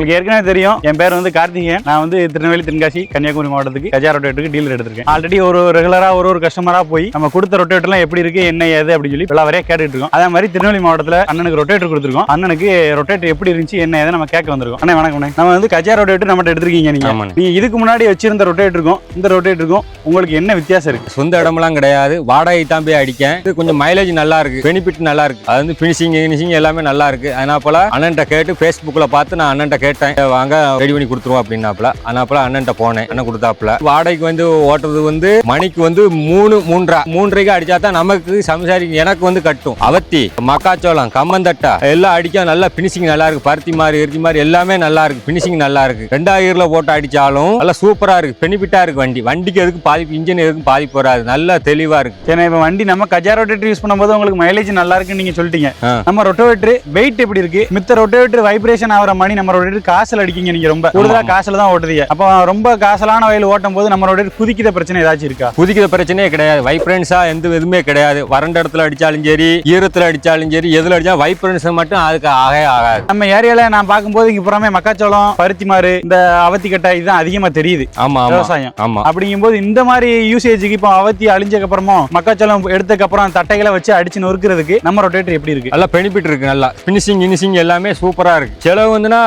உங்களுக்கு ஏற்கனவே தெரியும். என் பேர் வந்து கார்த்திகேயன். நான் வந்து திருநெல்வேலி தென்காசி கன்னியாகுமரி மாவட்டத்துக்கு கஜா ரொட்டேட்டருக்கு டீலர் எடுத்திருக்கேன். ஆல்ரெடி ஒரு ரெகுலரா ஒரு ஒரு கஸ்டமரா போய் நம்ம கொடுத்த ரொட்டேட்டர்லாம் எப்படி இருக்கு என்ன ஏது அப்படின்னு சொல்லி எல்லா வரையும் கேட்டுட்டு இருக்கோம். அதே மாதிரி திருநெல்வேலி மாவட்டத்துல அண்ணனுக்கு ரொட்டேட்டர் கொடுத்துருக்கோம். அண்ணனுக்கு ரொட்டேட்டர் எப்படி இருந்துச்சு என்ன ஏது நம்ம கேட்க வந்திருக்கோம். அண்ணே வணக்கம் அண்ணே. நம்ம வந்து கஜா ரொட்டேட்டர் நம்மகிட்ட எடுத்திருக்கீங்க நீங்க. நீங்க இதுக்கு முன்னாடி வச்சிருந்த ரொட்டேட்டருக்கும் இந்த ரொட்டேட்டருக்கும் உங்களுக்கு என்ன வித்தியாசம் இருக்கு? சொந்த இடமெல்லாம் கிடையாது. வாடகை தான் போய் அடிக்கேன். இது கொஞ்சம் மைலேஜ் நல்லா இருக்கு. பெனிஃபிட் நல்லா இருக்கு. அது வந்து ஃபினிஷிங் ஃபினிஷிங் எல்லாமே நல்லா இருக்கு. அதனால போல அண்ணன்ட்ட கேட்டு ஃபேஸ்புக்கில் பார்த்து நான் அண்ணன்ட்ட கேட்டேன் "ஏ, வாங்க ரெடி பண்ணி கொடுத்துருவோம் அப்படின்னாப்புல. அதனால போல அண்ணன்ட்ட போனேன். அண்ணன் கொடுத்தாப்புல. வாடகைக்கு வந்து ஓட்டுறது வந்து மணிக்கு வந்து மூணு மூன்றரை. மூன்றரைக்கு அடிச்சா தான் நமக்கு சம்சாரி எனக்கு வந்து கட்டும். அவத்தி மக்காச்சோளம் கம்மந்தட்டா எல்லாம் அடிக்க நல்லா ஃபினிஷிங் நல்லா இருக்கு. பருத்தி மாதிரி எரிச்சி மாதிரி எல்லாமே நல்லா இருக்கு. ஃபினிஷிங் நல்லா இருக்கு. ரெண்டாயிரம்ல போட்டு அடிச்சாலும் நல்லா சூப்பரா இருக்கு. பெனிஃபிட்டா இருக்கு வண்டி. வண்டிக்கு எதுக்கு பாதிப்பு இன்ஜின் எதுக்கும் பாதிப்பு வராது நல்லா தெளிவா இருக்கு. சரி இப்போ வண்டி நம்ம கஜா ரொட்டேட்டர் யூஸ் பண்ணும்போது உங்களுக்கு மைலேஜ் நல்லா இருக்குன்னு நீங்க சொல்லிட்டீங்க. நம்ம ரொட்டோவேட்டர் வெயிட் எப்படி இருக்கு? மித்த ரொட்டோவேட்டர் வைப்ரேஷன் ஆகிற மணி நம்ம ரொட்டேட்டர் காசுல அடிக்கீங்க நீங்க ரொம்ப. கூடுதலா காசுல தான் ஓட்டுதீங்க. அப்போ ரொம்ப காசலான வயல் ஓட்டும் போது நம்ம ரொட்டேட்டர் குதிக்கிற பிரச்சனை ஏதாச்சும் இருக்கா? குதிக்கிற பிரச்சனையே கிடையாது. வைப்ரன்ஸா எந்த எதுவுமே கிடையாது. வறண்ட இடத்துல அடிச்சாலும் சரி ஈரத்துல அடிச்சாலும் சரி எதுல அடிச்சாலும் வைப்ரன்ஸ் மட்டும் அதுக்கு ஆகவே ஆகாது. நம்ம ஏரியால நான் பார்க்கும்போது இங்க புறமே மக்காச்சோளம் பருத்தி மாறு இந்த அவத்தி கட்டை இதுதான் அதிகமா தெரியுது. ஆமா விவசாயம். ஆமா. அப்படிங்கும்போது இந்த மாதிரி யூசேஜுக்கு இப்போ அவத்தி அழிஞ்சதுக்கு அப்புறமும் மக்காச்சோளம் எடுத்ததுக்கு அப்புறம் தட்டைகளை வச்சு அடிச்சு நொறுக்கிறதுக்கு நம்ம ரொட்டேட்டர் எப்படி இருக்கு? நல்லா பெனிஃபிட் இருக்கு நல்லா. ஃபினிஷிங் இனிஷிங் எல்லாமே சூப்பரா இருக்கு. செலவு வந்துன்னா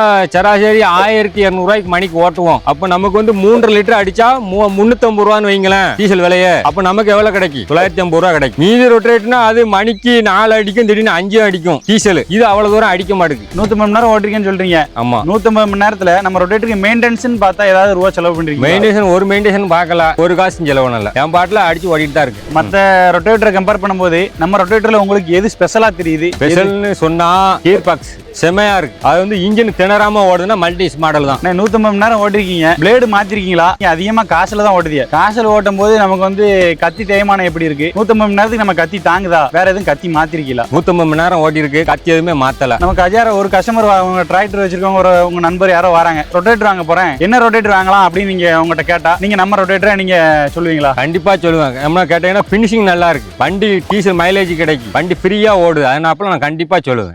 சராசரி ஆயிரத்தி இரநூறுவாய்க்கு மணிக்கு ஓட்டுவோம். அப்போ நமக்கு வந்து மூன்றரை லிட்டர் அடிச்சா மூ- முன்னூத்தம்பது ரூபான்னு வைங்களேன். டீசல் விலையே. அப்போ நமக்கு எவ்வளவு கிடைக்கும் தொள்ளாயிரத்தி ஐம்பது ரூபா கிடைக்கும் மீதி ரொட்டேட்னா அது மணிக்கு நாலு அடிக்கும் திடீர்னு அஞ்சு அடிக்கும் டீசல். இது அவ்வளவு தூரம் அடிக்க மாட்டேங்குது நூத்தி மணி நேரம் ஓட்டிருக்கேன்னு சொல்றீங்க. ஆமா. நூத்தம்பது மணி நேரத்துல நம்ம ரொட்டேட்டருக்கு மெயின்டெனன்ஸ் பார்த்தா ஏதாவது ரூபா செலவு பண்றீங்க மெயின்டேஷன் ஒரு மெயின்டேஷன் பார்க்கல. ஒரு காசும் செலவு இல்லை என் பாட்டில் அடிச்சு ஓடிட்டு தான் இருக்கு. மத்த ரொட்டேட்டரை கம்பேர் பண்ணும்போது நம்ம ரொட்டேட்டர்ல உங்களுக்கு எது ஸ்பெஷலா தெரியுது? ஸ்பெஷல்னு சொன்னா கீர் பாக்ஸ் செமையா இருக்கு. அது வந்து இன்ஜின் திணறாம ஓடுதுன்னா மல்டிஸ் மாடல் தான். 150 மணி நேரம் ஓட்டிருக்கீங்க. பிளேடு மாத்திருக்கீங்களா? அதிகமா காசுல தான் ஓட்டுதீங்க. காசுல ஓட்டும் போது நமக்கு வந்து கத்தி தேய்மானம் எப்படி இருக்கு? 150 மணி நேரத்துக்கு நம்ம கத்தி தாங்குதா? வேற எதுவும் கத்தி மாத்திருக்கீங்களா? நூத்தம்பது மணி நேரம் ஓடி இருக்கு கத்தி எதுவுமே மாத்தல. நமக்கு அஜார ஒரு கஸ்டமர் உங்க டிராக்டர் வச்சிருக்கவங்க ஒரு உங்க நண்பர் யாரோ வராங்க. ரொட்டேட்டர் வாங்க போறேன். என்ன ரொட்டேட்டர் வாங்கலாம் அப்படின்னு நீங்க உங்ககிட்ட கேட்டா நீங்க நம்ம ரொட்டேட்டரை நீங்க சொல்லுவீங்களா? கண்டிப்பா சொல்லுவாங்க. நம்ம கேட்டீங்கன்னா ஃபினிஷிங் நல்லா இருக்கு. வண்டி டீசல் மைலேஜ் கிடைக்கும் வண்டி ஃப்ரீயா ஓடுது. அதனால நான் கண்டிப்பா சொல்லுவேன்.